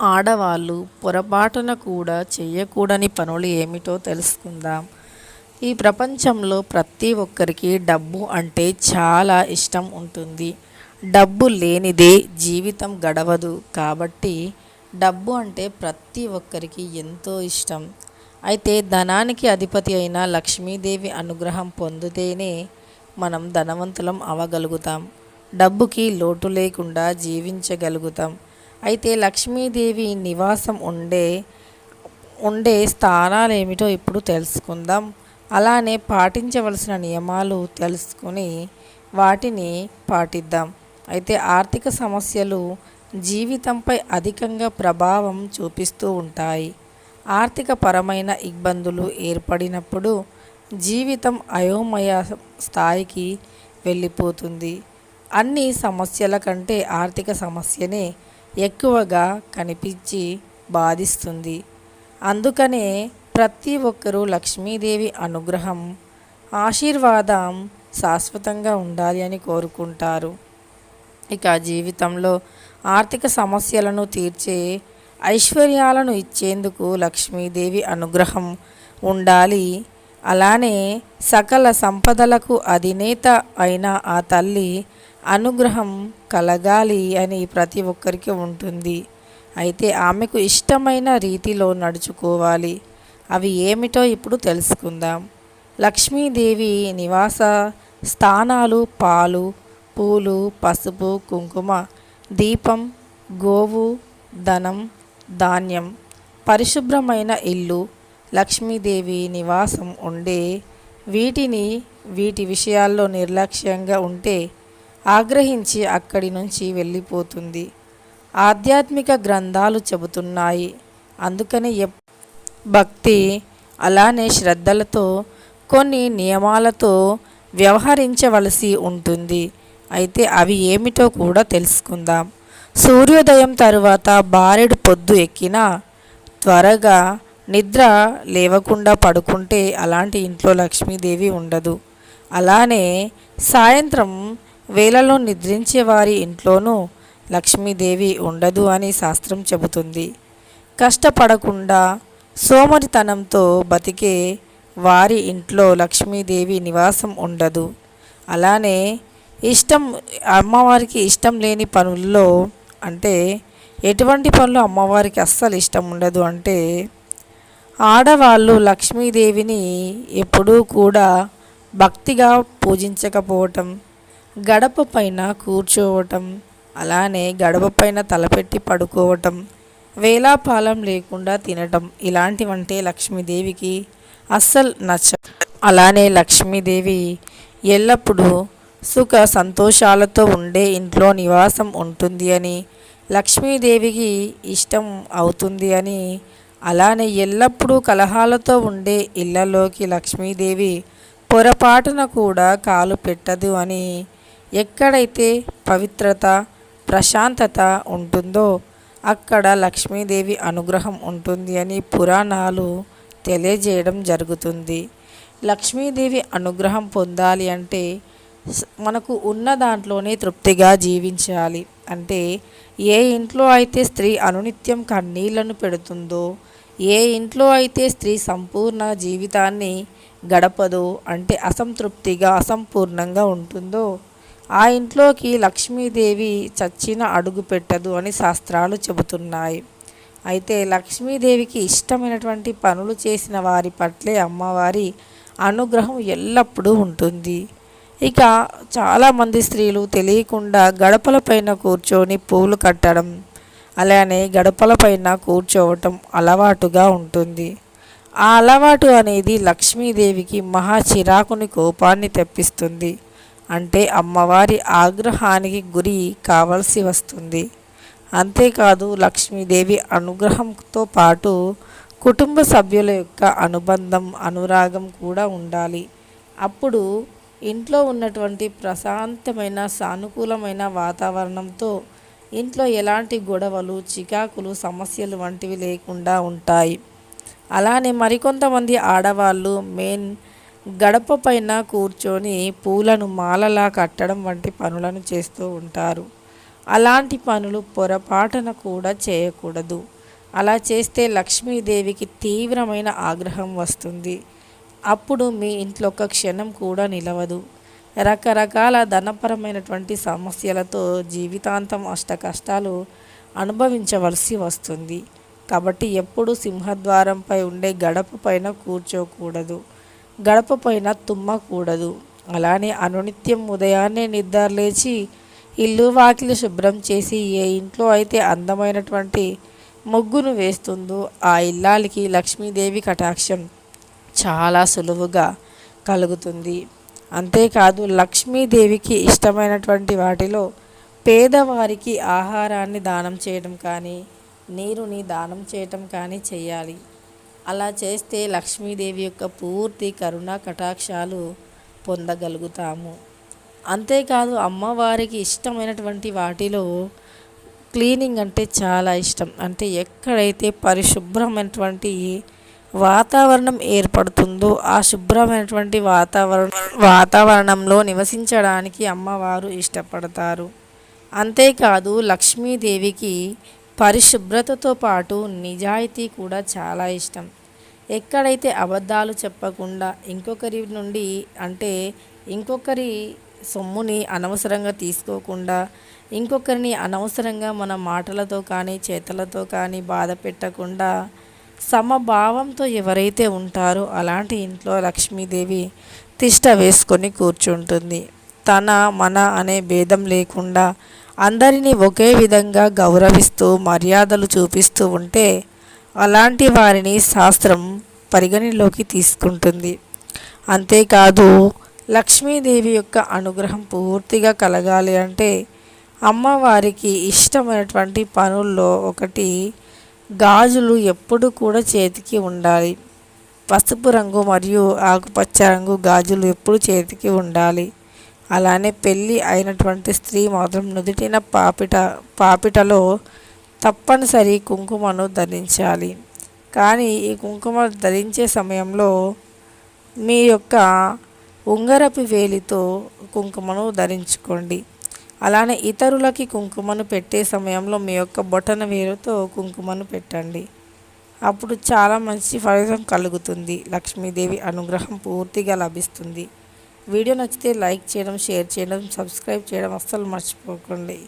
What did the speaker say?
ఆడవాళ్ళు పొరపాటున కూడా చేయకూడని పనులు ఏమిటో తెలుసుకుందాం. ఈ ప్రపంచంలో ప్రతి ఒక్కరికి డబ్బు అంటే చాలా ఇష్టం ఉంటుంది. డబ్బు లేనిదే జీవితం గడవదు. కాబట్టి డబ్బు అంటే ప్రతి ఒక్కరికి ఎంతో ఇష్టం. అయితే ధనానికి అధిపతి అయిన లక్ష్మీదేవి అనుగ్రహం పొందితేనే మనం ధనవంతులం అవ్వగలుగుతాం డబ్బుకి లోటు లేకుండా జీవించగలుగుతాం. అయితే లక్ష్మీదేవి నివాసం ఉండే ఉండే స్థానాలు ఏమిటో ఇప్పుడు తెలుసుకుందాం. అలానే పాటించవలసిన నియమాలు తెలుసుకుని వాటిని పాటిద్దాం. అయితే ఆర్థిక సమస్యలు జీవితంపై అధికంగా ప్రభావం చూపిస్తూ ఉంటాయి. ఆర్థిక పరమైన ఇబ్బందులు ఏర్పడినప్పుడు జీవితం అయోమయ స్థాయికి వెళ్ళిపోతుంది. అన్ని సమస్యల కంటే ఆర్థిక సమస్యనే ఎక్కువగా కనిపించి బాధిస్తుంది. అందుకనే ప్రతి ఒక్కరూ లక్ష్మీదేవి అనుగ్రహం ఆశీర్వాదం శాశ్వతంగా ఉండాలి అని కోరుకుంటారు. ఇక జీవితంలో ఆర్థిక సమస్యలను తీర్చే ఐశ్వర్యాలను ఇచ్చేందుకు లక్ష్మీదేవి అనుగ్రహం ఉండాలి. అలానే సకల సంపదలకు అధినేత అయిన ఆ తల్లి అనుగ్రహం కలగాలి అని ప్రతి ఒక్కరికి ఉంటుంది. అయితే ఆమెకు ఇష్టమైన రీతిలో నడుచుకోవాలి. అవి ఏమిటో ఇప్పుడు తెలుసుకుందాం. లక్ష్మీదేవి నివాస స్థానాలు పాలు పూలు పసుపు కుంకుమ దీపం గోవు ధనం ధాన్యం పరిశుభ్రమైన ఇల్లు లక్ష్మీదేవి నివాసం ఉండే వీటిని వీటి విషయాల్లో నిర్లక్ష్యంగా ఉంటే ఆగ్రహించి అక్కడి నుంచి వెళ్ళిపోతుంది. ఆధ్యాత్మిక గ్రంథాలు చెబుతున్నాయి. అందుకని ఎప్ భక్తి అలానే శ్రద్ధలతో కొన్ని నియమాలతో వ్యవహరించవలసి ఉంటుంది. అయితే అవి ఏమిటో కూడా తెలుసుకుందాం. సూర్యోదయం తరువాత బారెడు పొద్దు ఎక్కినా త్వరగా నిద్ర లేవకుండా పడుకుంటే అలాంటి ఇంట్లో లక్ష్మీదేవి ఉండదు. అలానే సాయంత్రం వేళలో నిద్రించే వారి ఇంట్లోనూ లక్ష్మీదేవి ఉండదు అని శాస్త్రం చెబుతుంది. కష్టపడకుండా సోమరితనంతో బతికే వారి ఇంట్లో లక్ష్మీదేవి నివాసం ఉండదు. అలానే ఇష్టం అమ్మవారికి ఇష్టం లేని పనుల్లో అంటే ఎటువంటి పనులు అమ్మవారికి అస్సలు ఇష్టం ఉండదు అంటే ఆడవాళ్ళు లక్ష్మీదేవిని ఎప్పుడూ కూడా భక్తిగా పూజించకపోవటం గడప పైన కూర్చోవటం అలానే గడప పైన తలపెట్టి పడుకోవటం వేలాపాలం లేకుండా తినటం ఇలాంటివంటే లక్ష్మీదేవికి అస్సలు నచ్చ. అలానే లక్ష్మీదేవి ఎల్లప్పుడూ సుఖ సంతోషాలతో ఉండే ఇంట్లో నివాసం ఉంటుంది అని లక్ష్మీదేవికి ఇష్టం అవుతుంది అని అలానే ఎల్లప్పుడూ కలహాలతో ఉండే ఇళ్ళలోకి లక్ష్మీదేవి పొరపాటున కూడా కాలు పెట్టదు అని ఎక్కడైతే పవిత్రత ప్రశాంతత ఉంటుందో అక్కడ లక్ష్మీదేవి అనుగ్రహం ఉంటుంది అని పురాణాలు తెలియజేయడం జరుగుతుంది. లక్ష్మీదేవి అనుగ్రహం పొందాలి అంటే మనకు ఉన్న దాంట్లోనే తృప్తిగా జీవించాలి. అంటే ఏ ఇంట్లో అయితే స్త్రీ అనునిత్యం కన్నీళ్ళను పెడుతుందో ఏ ఇంట్లో అయితే స్త్రీ సంపూర్ణ జీవితాన్ని గడపదో అంటే అసంతృప్తిగా అసంపూర్ణంగా ఉంటుందో ఆ ఇంట్లోకి లక్ష్మీదేవి చచ్చిన అడుగు పెట్టదు అని శాస్త్రాలు చెబుతున్నాయి. అయితే లక్ష్మీదేవికి ఇష్టమైనటువంటి పనులు చేసిన వారి పట్లే అమ్మవారి అనుగ్రహం ఎల్లప్పుడూ ఉంటుంది. ఇక చాలామంది స్త్రీలు తెలియకుండా గడపలపైన కూర్చొని పూలు కట్టడం అలానే గడపలపైన కూర్చోవటం అలవాటుగా ఉంటుంది. ఆ అలవాటు అనేది లక్ష్మీదేవికి మహా చిరాకుని కోపాన్ని తెప్పిస్తుంది. అంటే అమ్మవారి ఆగ్రహానికి గురి కావలసి వస్తుంది. అంతేకాదు లక్ష్మీదేవి అనుగ్రహంతో పాటు కుటుంబ సభ్యుల యొక్క అనుబంధం అనురాగం కూడా ఉండాలి. అప్పుడు ఇంట్లో ఉన్నటువంటి ప్రశాంతమైన సానుకూలమైన వాతావరణంతో ఇంట్లో ఎలాంటి గొడవలు చికాకులు సమస్యలు వంటివి లేకుండా ఉంటాయి. అలానే మరికొంతమంది ఆడవాళ్ళు మెయిన్ గడప పైన కూర్చొని పూలను మాలలా కట్టడం వంటి పనులను చేస్తూ ఉంటారు. అలాంటి పనులు పొరపాటున కూడా చేయకూడదు. అలా చేస్తే లక్ష్మీదేవికి తీవ్రమైన ఆగ్రహం వస్తుంది. అప్పుడు మీ ఇంట్లో ఒక క్షణం కూడా నిలవదు. రకరకాల ధనపరమైనటువంటి సమస్యలతో జీవితాంతం అష్ట కష్టాలు అనుభవించవలసి వస్తుంది. కాబట్టి ఎప్పుడు సింహద్వారంపై ఉండే గడప పైన కూర్చోకూడదు. గడప పైన తుమ్మకూడదు. అలానే అనునిత్యం ఉదయాన్నే నిద్రలేచి ఇల్లు వాకిలి శుభ్రం చేసి ఏ ఇంట్లో అయితే అందమైనటువంటి ముగ్గును వేస్తుందో ఆ ఇల్లాలకి లక్ష్మీదేవి కటాక్షం చాలా సులువుగా కలుగుతుంది. అంతేకాదు లక్ష్మీదేవికి ఇష్టమైనటువంటి వాటిలో పేదవారికి ఆహారాన్ని దానం చేయడం కానీ నీరుని దానం చేయటం కానీ చేయాలి. అలా చేస్తే లక్ష్మీదేవి యొక్క పూర్తి కరుణా కటాక్షాలు పొందగలుగుతాము. అంతేకాదు అమ్మవారికి ఇష్టమైనటువంటి వాటిలో క్లీనింగ్ అంటే చాలా ఇష్టం. అంటే ఎక్కడైతే పరిశుభ్రమైనటువంటి వాతావరణం ఏర్పడుతుందో ఆ శుభ్రమైనటువంటి వాతావరణం వాతావరణంలో నివసించడానికి అమ్మవారు ఇష్టపడతారు. అంతేకాదు లక్ష్మీదేవికి పరిశుభ్రతతో పాటు నిజాయితీ కూడా చాలా ఇష్టం. ఎక్కడైతే అబద్ధాలు చెప్పకుండా ఇంకొకరి నుండి అంటే ఇంకొకరి సొమ్ముని అనవసరంగా తీసుకోకుండా ఇంకొకరిని అనవసరంగా మన మాటలతో కానీ చేతలతో కానీ బాధ పెట్టకుండా సమభావంతో ఎవరైతే ఉంటారో అలాంటి ఇంట్లో లక్ష్మీదేవి తిష్ట వేసుకొని కూర్చుంటుంది. తన మన అనే భేదం లేకుండా అందరినీ ఒకే విధంగా గౌరవిస్తూ మర్యాదలు చూపిస్తూ ఉంటే అలాంటి వారిని శాస్త్రం పరిగణలోకి తీసుకుంటుంది. అంతేకాదు లక్ష్మీదేవి యొక్క అనుగ్రహం పూర్తిగా కలగాలి అంటే అమ్మవారికి ఇష్టమైనటువంటి పనుల్లో ఒకటి గాజులు ఎప్పుడు కూడా చేతికి ఉండాలి. పసుపు రంగు మరియు ఆకుపచ్చ రంగు గాజులు ఎప్పుడు చేతికి ఉండాలి. అలానే పెళ్ళి అయినటువంటి స్త్రీ మాత్రం నుదుటిన పాపిట పాపిటలో తప్పనిసరి కుంకుమను ధరించాలి. కానీ ఈ కుంకుమ ధరించే సమయంలో మీ యొక్క ఉంగరపు వేలితో కుంకుమను ధరించుకోండి. అలానే ఇతరులకి కుంకుమను పెట్టే సమయంలో మీ యొక్క బొటన వేలుతో కుంకుమను పెట్టండి. అప్పుడు చాలా మంచి ఫలితం కలుగుతుంది. లక్ష్మీదేవి అనుగ్రహం పూర్తిగా లభిస్తుంది. వీడియో నచ్చితే లైక్ చేయడం షేర్ చేయడం సబ్స్క్రైబ్ చేయడం అస్సలు మర్చిపోకండి.